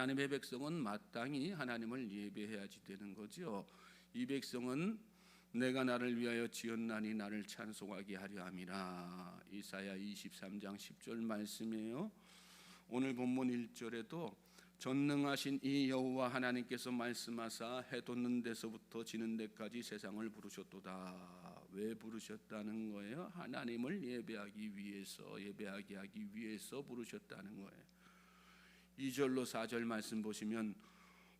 하나님의 백성은 마땅히 하나님을 예배해야지 되는 거죠. 이 백성은 내가 나를 위하여 지었나니 나를 찬송하게 하려 함이라. 이사야 23장 10절 말씀이에요. 오늘 본문 1절에도 전능하신 이 여호와 하나님께서 말씀하사 해 돋는 데서부터 지는 데까지 세상을 부르셨도다. 왜 부르셨다는 거예요? 하나님을 예배하기 위해서 예배하게 하기 위해서 부르셨다는 거예요. 2절로 4절 말씀 보시면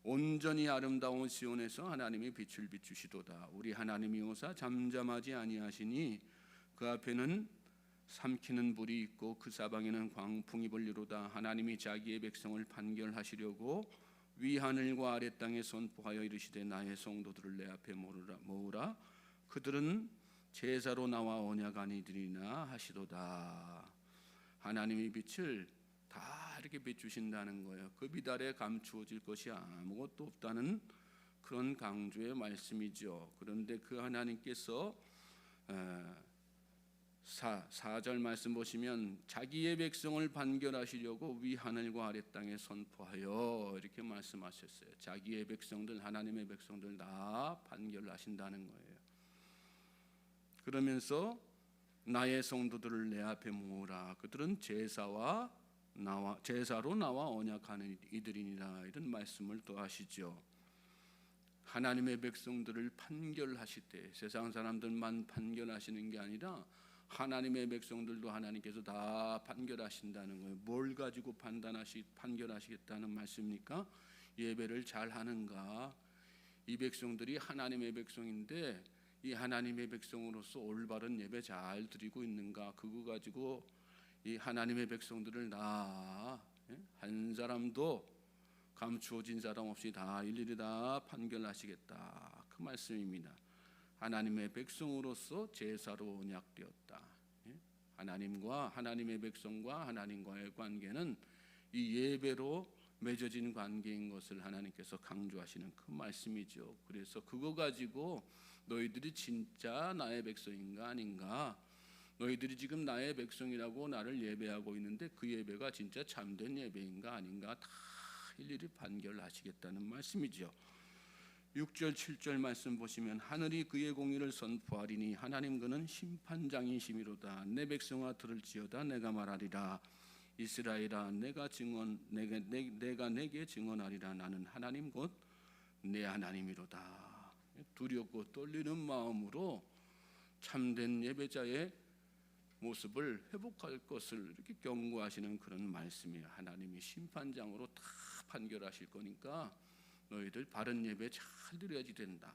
온전히 아름다운 시온에서 하나님이 빛을 비추시도다. 우리 하나님이 오사 잠잠하지 아니하시니 그 앞에는 삼키는 불이 있고 그 사방에는 광풍이 불리로다. 하나님이 자기의 백성을 판결하시려고 위 하늘과 아래 땅에 선포하여 이르시되 나의 성도들을 내 앞에 모으라, 모으라. 그들은 제사로 나와 언약아니들이나 하시도다. 하나님이 빛을 다 이렇게 비추신다는 거예요. 그빛 아래 감추어질 것이 아무것도 없다는 그런 강조의 말씀이죠. 그런데 그 하나님께서 사, 4절 말씀 보시면 자기의 백성을 판결하시려고 위 하늘과 아래 땅에 선포하여 이렇게 말씀하셨어요. 자기의 백성들 하나님의 백성들 다 판결하신다는 거예요. 그러면서 나의 성도들을 내 앞에 모으라. 그들은 제사와 나와 제사로 나와 언약하는 이들이니라 이런 말씀을 또 하시죠. 하나님의 백성들을 판결하실 때 세상 사람들만 판결하시는 게 아니라 하나님의 백성들도 하나님께서 다 판결하신다는 거예요. 뭘 가지고 판단하시 판결하시겠다는 말씀입니까? 예배를 잘 하는가? 이 백성들이 하나님의 백성인데 이 하나님의 백성으로서 올바른 예배 잘 드리고 있는가? 그거 가지고 이 하나님의 백성들을 다한 예? 사람도 감추어진 사람 없이 다 일일이 다 판결하시겠다 그 말씀입니다. 하나님의 백성으로서 제사로 언약되었다. 예? 하나님과 하나님의 백성과 하나님과의 관계는 이 예배로 맺어진 관계인 것을 하나님께서 강조하시는 그 말씀이죠. 그래서 그거 가지고 너희들이 진짜 나의 백성인가 아닌가 너희들이 지금 나의 백성이라고 나를 예배하고 있는데 그 예배가 진짜 참된 예배인가 아닌가 다 일일이 판결하시겠다는 말씀이죠. 6절 7절 말씀 보시면 하늘이 그의 공의를 선포하리니 하나님 그는 심판장이심이로다. 내 백성아 들을지어다 내가 말하리라. 이스라엘아 내가 증언 내가, 내, 내가 내게 증언하리라. 나는 하나님 곧 내 하나님이로다. 두렵고 떨리는 마음으로 참된 예배자의 모습을 회복할 것을 이렇게 경고하시는 그런 말씀이에요. 하나님이 심판장으로 다 판결하실 거니까 너희들 바른 예배 잘 드려야지 된다.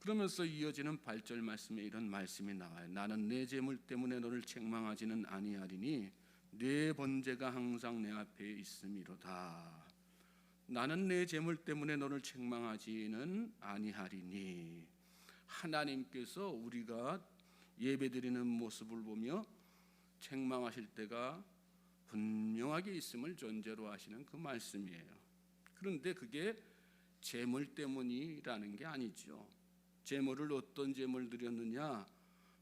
그러면서 이어지는 8절 말씀에 이런 말씀이 나와요. 나는 내 재물 때문에 너를 책망하지는 아니하리니 내 번제가 항상 내 앞에 있음이로다. 나는 내 재물 때문에 너를 책망하지는 아니하리니 하나님께서 우리가 예배드리는 모습을 보며 책망하실 때가 분명하게 있음을 전제로 하시는 그 말씀이에요. 그런데 그게 재물 때문이라는 게 아니죠. 재물을 어떤 재물 드렸느냐,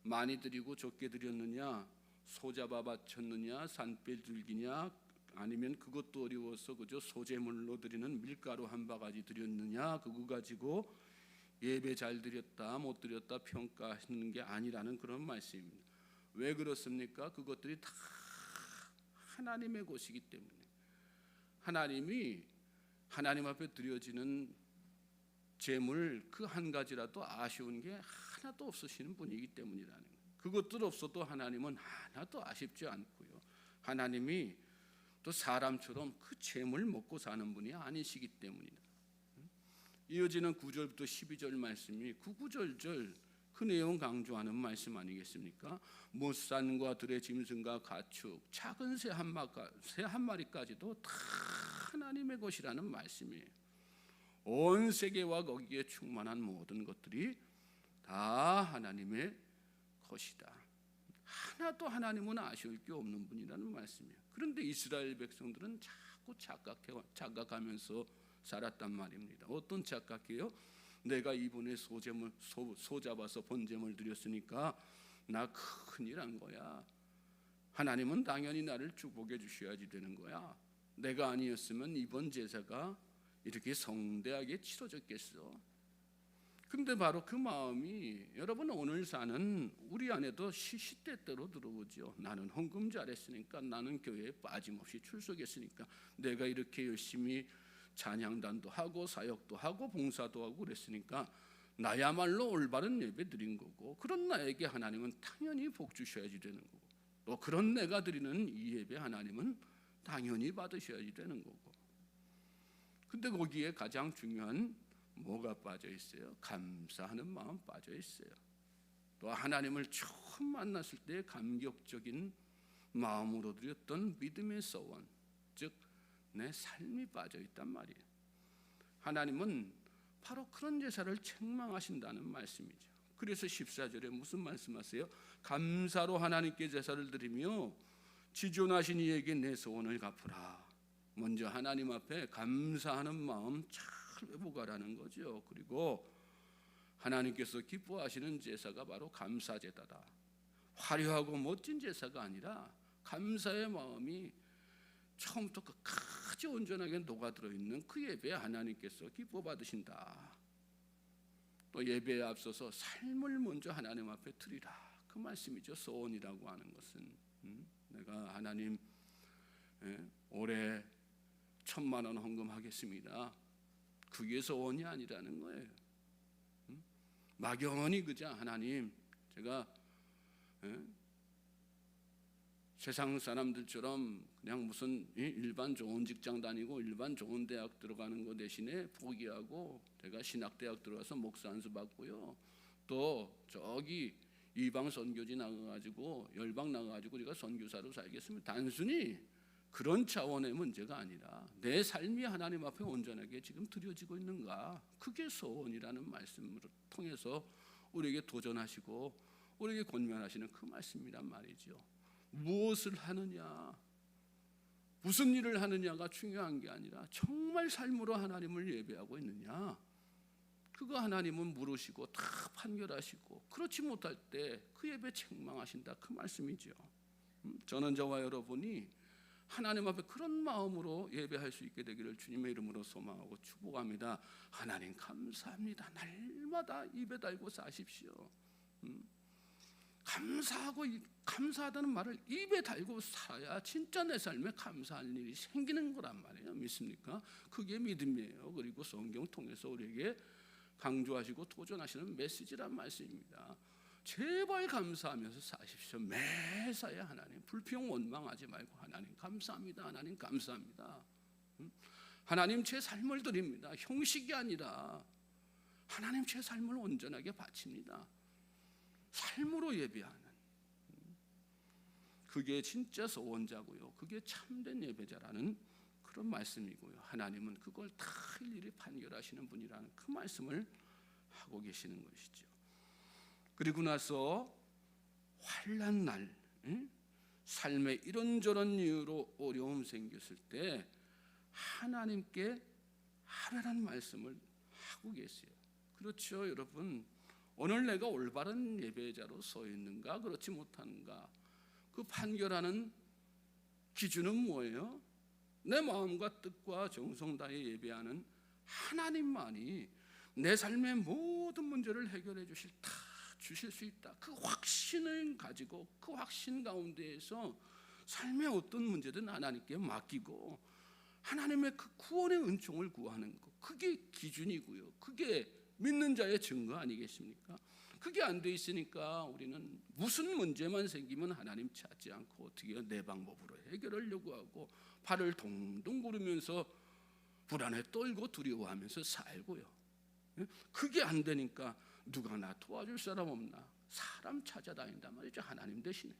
많이 드리고 적게 드렸느냐, 소잡아 바쳤느냐, 산뺄 줄기냐, 아니면 그것도 어려워서 그저 소재물로 드리는 밀가루 한 바가지 드렸느냐, 그거 가지고 예배 잘 드렸다 못 드렸다 평가하시는 게 아니라는 그런 말씀입니다. 왜 그렇습니까? 그것들이 다 하나님의 것이기 때문에 하나님이 하나님 앞에 드려지는 재물 그 한 가지라도 아쉬운 게 하나도 없으시는 분이기 때문이라는 거예요. 그것들 없어도 하나님은 하나도 아쉽지 않고요. 하나님이 또 사람처럼 그 재물 먹고 사는 분이 아니시기 때문이다. 이어지는 9절부터 12절 말씀이 구구절절 그 내용 강조하는 말씀 아니겠습니까? 못산과 들의 짐승과 가축, 작은 새 한 마리까지도 다 하나님의 것이라는 말씀이에요. 온 세계와 거기에 충만한 모든 것들이 다 하나님의 것이다. 하나도 하나님은 아쉬울 게 없는 분이라는 말씀이에요. 그런데 이스라엘 백성들은 자꾸 착각해 착각하면서 살았단 말입니다. 어떤 착각이에요? 내가 이분의 소재물 소, 소 잡아서 번제물 드렸으니까 나 큰일 한 거야. 하나님은 당연히 나를 축복해 주셔야지 되는 거야. 내가 아니었으면 이번 제사가 이렇게 성대하게 치러졌겠어. 근데 바로 그 마음이 여러분 오늘 사는 우리 안에도 시시때때로 들어오죠. 나는 헌금 잘했으니까 나는 교회에 빠짐없이 출석했으니까 내가 이렇게 열심히 찬양단도 하고 사역도 하고 봉사도 하고 그랬으니까 나야말로 올바른 예배 드린 거고 그런 나에게 하나님은 당연히 복 주셔야지 되는 거고 또 그런 내가 드리는 이 예배 하나님은 당연히 받으셔야지 되는 거고 근데 거기에 가장 중요한 뭐가 빠져 있어요? 감사하는 마음 빠져 있어요. 또 하나님을 처음 만났을 때 감격적인 마음으로 드렸던 믿음의 서원, 즉 내 삶이 빠져 있단 말이에요. 하나님은 바로 그런 제사를 책망하신다는 말씀이죠. 그래서 14절에 무슨 말씀하세요? 감사로 하나님께 제사를 드리며 지존하신 이에게 내 소원을 갚으라. 먼저 하나님 앞에 감사하는 마음 잘 회복하라는 거죠. 그리고 하나님께서 기뻐하시는 제사가 바로 감사 제다다. 화려하고 멋진 제사가 아니라 감사의 마음이 처음부터 끝까지 온전하게 녹아들어 있는 그 예배 하나님께서 기뻐 받으신다. 또 예배에 앞서서 삶을 먼저 하나님 앞에 드리라. 그 말씀이죠. 소원이라고 하는 것은 음? 내가 하나님 예? 올해 천만 원 헌금하겠습니다. 그게 소원이 아니라는 거예요. 음? 막연히 그자 하나님 제가 예? 세상 사람들처럼 그냥 무슨 일반 좋은 직장 다니고 일반 좋은 대학 들어가는 거 대신에 포기하고 제가 신학대학 들어가서 목사 안수 받고요. 또 저기 이방 선교지 나가가지고 열방 나가가지고 제가 선교사로 살겠습니다. 단순히 그런 차원의 문제가 아니라 내 삶이 하나님 앞에 온전하게 지금 드려지고 있는가 그게 소원이라는 말씀을 통해서 우리에게 도전하시고 우리에게 권면하시는 그 말씀이란 말이죠. 무엇을 하느냐, 무슨 일을 하느냐가 중요한 게 아니라 정말 삶으로 하나님을 예배하고 있느냐. 그거 하나님은 물으시고 다 판결하시고 그렇지 못할 때 그 예배 책망하신다 그 말씀이죠. 음, 저는 저와 여러분이 하나님 앞에 그런 마음으로 예배할 수 있게 되기를 주님의 이름으로 소망하고 축복합니다. 하나님 감사합니다. 날마다 입에 달고 사십시오. 음, 감사하고 감사하다는 말을 입에 달고 살아야 진짜 내 삶에 감사할 일이 생기는 거란 말이에요. 믿습니까? 그게 믿음이에요. 그리고 성경 통해서 우리에게 강조하시고 도전하시는 메시지란 말씀입니다. 제발 감사하면서 사십시오. 매사에 하나님 불평 원망하지 말고 하나님 감사합니다. 하나님 감사합니다. 하나님 제 삶을 드립니다. 형식이 아니라 하나님 제 삶을 온전하게 바칩니다. 삶으로 예배하는 그게 진짜 소원자고요. 그게 참된 예배자라는 그런 말씀이고요. 하나님은 그걸 다 일일이 판결하시는 분이라는 그 말씀을 하고 계시는 것이죠. 그리고 나서 환란 날, 응? 삶에 이런저런 이유로 어려움 생겼을 때 하나님께 하라는 말씀을 하고 계세요. 그렇죠, 여러분. 오늘 내가 올바른 예배자로 서 있는가 그렇지 못한가 그 판결하는 기준은 뭐예요? 내 마음과 뜻과 정성 다해 예배하는 하나님만이 내 삶의 모든 문제를 해결해 주실 다 주실 수 있다. 그 확신을 가지고 그 확신 가운데에서 삶의 어떤 문제든 하나님께 맡기고 하나님의 그 구원의 은총을 구하는 것 그게 기준이고요. 그게 믿는 자의 증거 아니겠습니까? 그게 안 돼 있으니까 우리는 무슨 문제만 생기면 하나님 찾지 않고 어떻게 내 방법으로 해결하려고 하고 발을 동동 구르면서 불안에 떨고 두려워하면서 살고요. 예? 그게 안 되니까 누가 나 도와줄 사람 없나? 사람 찾아다닌단 말이죠. 하나님 대신에.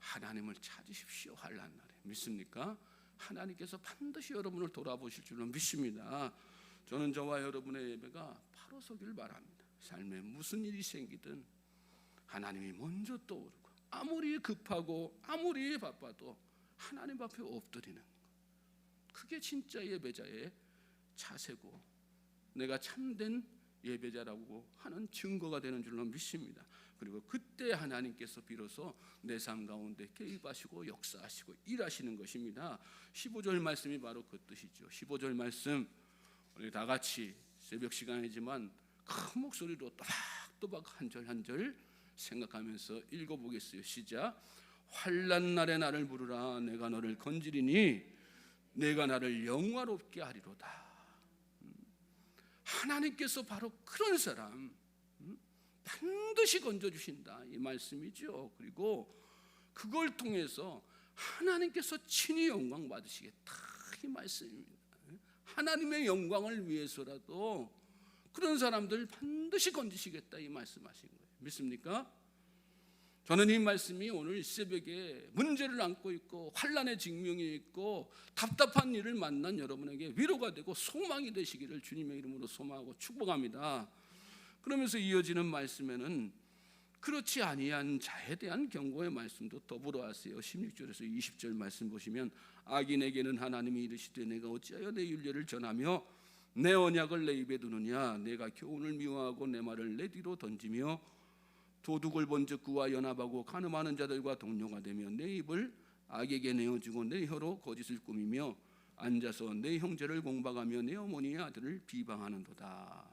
하나님을 찾으십시오. 환란 날에 믿습니까? 하나님께서 반드시 여러분을 돌아보실 줄로 믿습니다. 저는 저와 여러분의 예배가 바로 서길 바랍니다. 삶에 무슨 일이 생기든 하나님이 먼저 떠오르고 아무리 급하고 아무리 바빠도 하나님 앞에 엎드리는 것. 그게 진짜 예배자의 자세고 내가 참된 예배자라고 하는 증거가 되는 줄로 믿습니다. 그리고 그때 하나님께서 비로소 내 삶 가운데 개입하시고 역사하시고 일하시는 것입니다. 15절 말씀이 바로 그 뜻이죠. 15절 말씀 우리 다 같이 새벽 시간이지만 큰 목소리로 또박또박 한 절 한 절 생각하면서 읽어보겠어요. 시작. 환란 날에 나를 부르라 내가 너를 건지리니 내가 나를 영화롭게 하리로다. 음. 하나님께서 바로 그런 사람 음, 반드시 건져 주신다 이 말씀이죠. 그리고 그걸 통해서 하나님께서 친히 영광 받으시겠다 이 말씀입니다. 하나님의 영광을 위해서라도 그런 사람들 반드시 건지시겠다 이 말씀하신 거예요. 믿습니까? 저는 이 말씀이 오늘 새벽에 문제를 안고 있고 환란의 직면이 있고 답답한 일을 만난 여러분에게 위로가 되고 소망이 되시기를 주님의 이름으로 소망하고 축복합니다. 그러면서 이어지는 말씀에는 그렇지 아니한 자에 대한 경고의 말씀도 더불어 하세요. 16절에서 20절 말씀 보시면 악인에게는 하나님이 이르시되 내가 어찌하여 내 윤례를 전하며 내 언약을 내 입에 두느냐 내가 교훈을 미워하고 내 말을 내 뒤로 던지며 도둑을 본즉 그와 연합하고 가늠하는 자들과 동료가 되며 내 입을 악에게 내어주고 내 혀로 거짓을 꾸미며 앉아서 내 형제를 공박하며 내 어머니의 아들을 비방하는도다.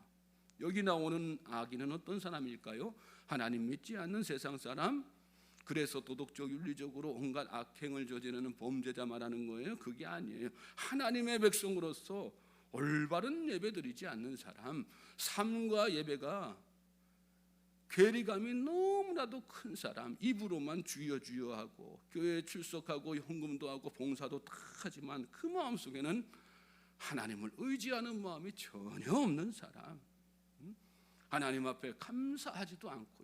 여기 나오는 악인은 어떤 사람일까요? 하나님 믿지 않는 세상 사람, 그래서 도덕적 윤리적으로 온갖 악행을 저지르는 범죄자 말하는 거예요. 그게 아니에요. 하나님의 백성으로서 올바른 예배 드리지 않는 사람, 삶과 예배가 괴리감이 너무나도 큰 사람 입으로만 주여 주여 하고 교회에 출석하고 헌금도 하고 봉사도 다 하지만 그 마음 속에는 하나님을 의지하는 마음이 전혀 없는 사람 음? 하나님 앞에 감사하지도 않고요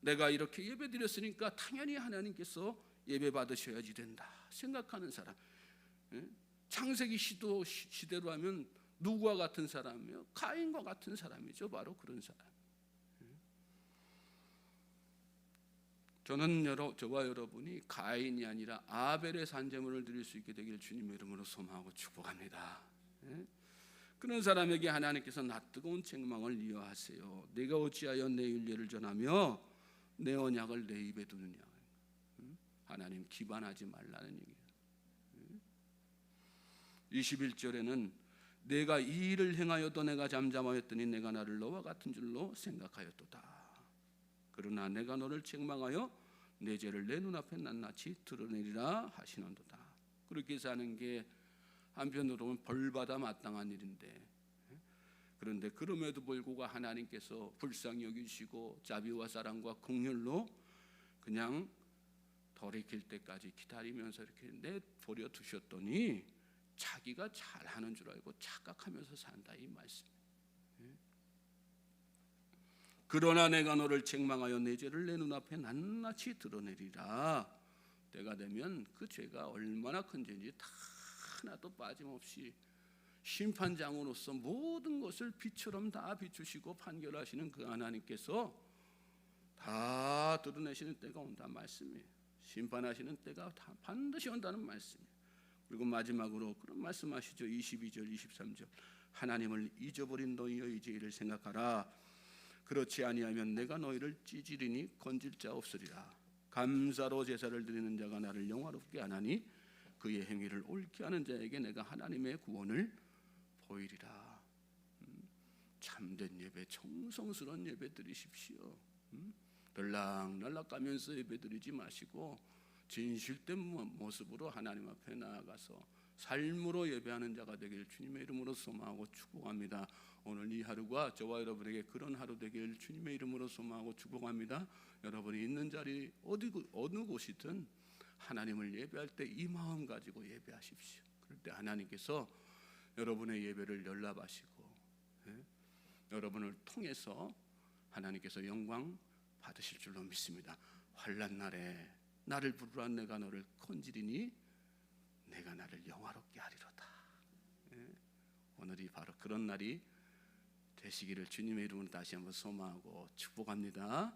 내가 이렇게 예배 드렸으니까 당연히 하나님께서 예배 받으셔야지 된다 생각하는 사람 예? 창세기 시도 시대로 하면 누구와 같은 사람이요 가인과 같은 사람이죠 바로 그런 사람 저는 여러, 저와 여러분이 가인이 아니라 아벨의 산재물을 드릴 수 있게 되기를 주님의 이름으로 소망하고 축복합니다. 예? 그런 사람에게 하나님께서 낯뜨거운 책망을 이어하세요. 내가 어찌하여 내 윤례를 전하며 내 언약을 내 입에 두느냐. 음? 하나님 기반하지 말라는 얘기예요. 21절에는 내가 이 일을 행하여도 내가 잠잠하였더니 내가 나를 너와 같은 줄로 생각하였도다. 그러나 내가 너를 책망하여 내 죄를 내 눈앞에 낱낱이 드러내리라 하시는도다. 그렇게 사는 게 한편으로는 벌받아 마땅한 일인데 그런데 그럼에도 불구하고 하나님께서 불쌍히 여기시고 자비와 사랑과 긍휼로 그냥 돌이킬 때까지 기다리면서 이렇게 내버려 두셨더니 자기가 잘하는 줄 알고 착각하면서 산다 이 말씀. 그러나 내가 너를 책망하여 내 죄를 내 눈앞에 낱낱이 드러내리라. 때가 되면 그 죄가 얼마나 큰 죄인지 다 하나도 빠짐없이 심판장으로서 모든 것을 빛처럼 다 비추시고 판결하시는 그 하나님께서 다 드러내시는 때가 온다 말씀이에요. 심판하시는 때가 다 반드시 온다는 말씀이에요. 그리고 마지막으로 그런 말씀하시죠. 22절, 23절. 하나님을 잊어버린 너희의 죄를 생각하라. 그렇지 아니하면 내가 너희를 찌질이니 건질 자 없으리라. 감사로 제사를 드리는 자가 나를 영화롭게 하나니 그의 행위를 옳게 하는 자에게 내가 하나님의 구원을 보이리라. 음, 참된 예배, 정성스러운 예배 드리십시오. 음, 들락날락 가면서 예배 드리지 마시고 진실된 모습으로 하나님 앞에 나아가서 삶으로 예배하는 자가 되길 주님의 이름으로 소망하고 축복합니다. 오늘 이 하루가 저와 여러분에게 그런 하루 되길 주님의 이름으로 소망하고 축복합니다. 여러분이 있는 자리 어디 어느 곳이든 하나님을 예배할 때 이 마음 가지고 예배하십시오. 그럴 때 하나님께서 여러분의 예배를 연락하시고 예? 여러분을 통해서 하나님께서 영광 받으실 줄로 믿습니다. 환란 날에 나를 부르라 내가 너를 건지리니 내가 나를 영화롭게 하리로다. 예? 오늘이 바로 그런 날이 되시기를 주님의 이름으로 다시 한번 소망하고 축복합니다.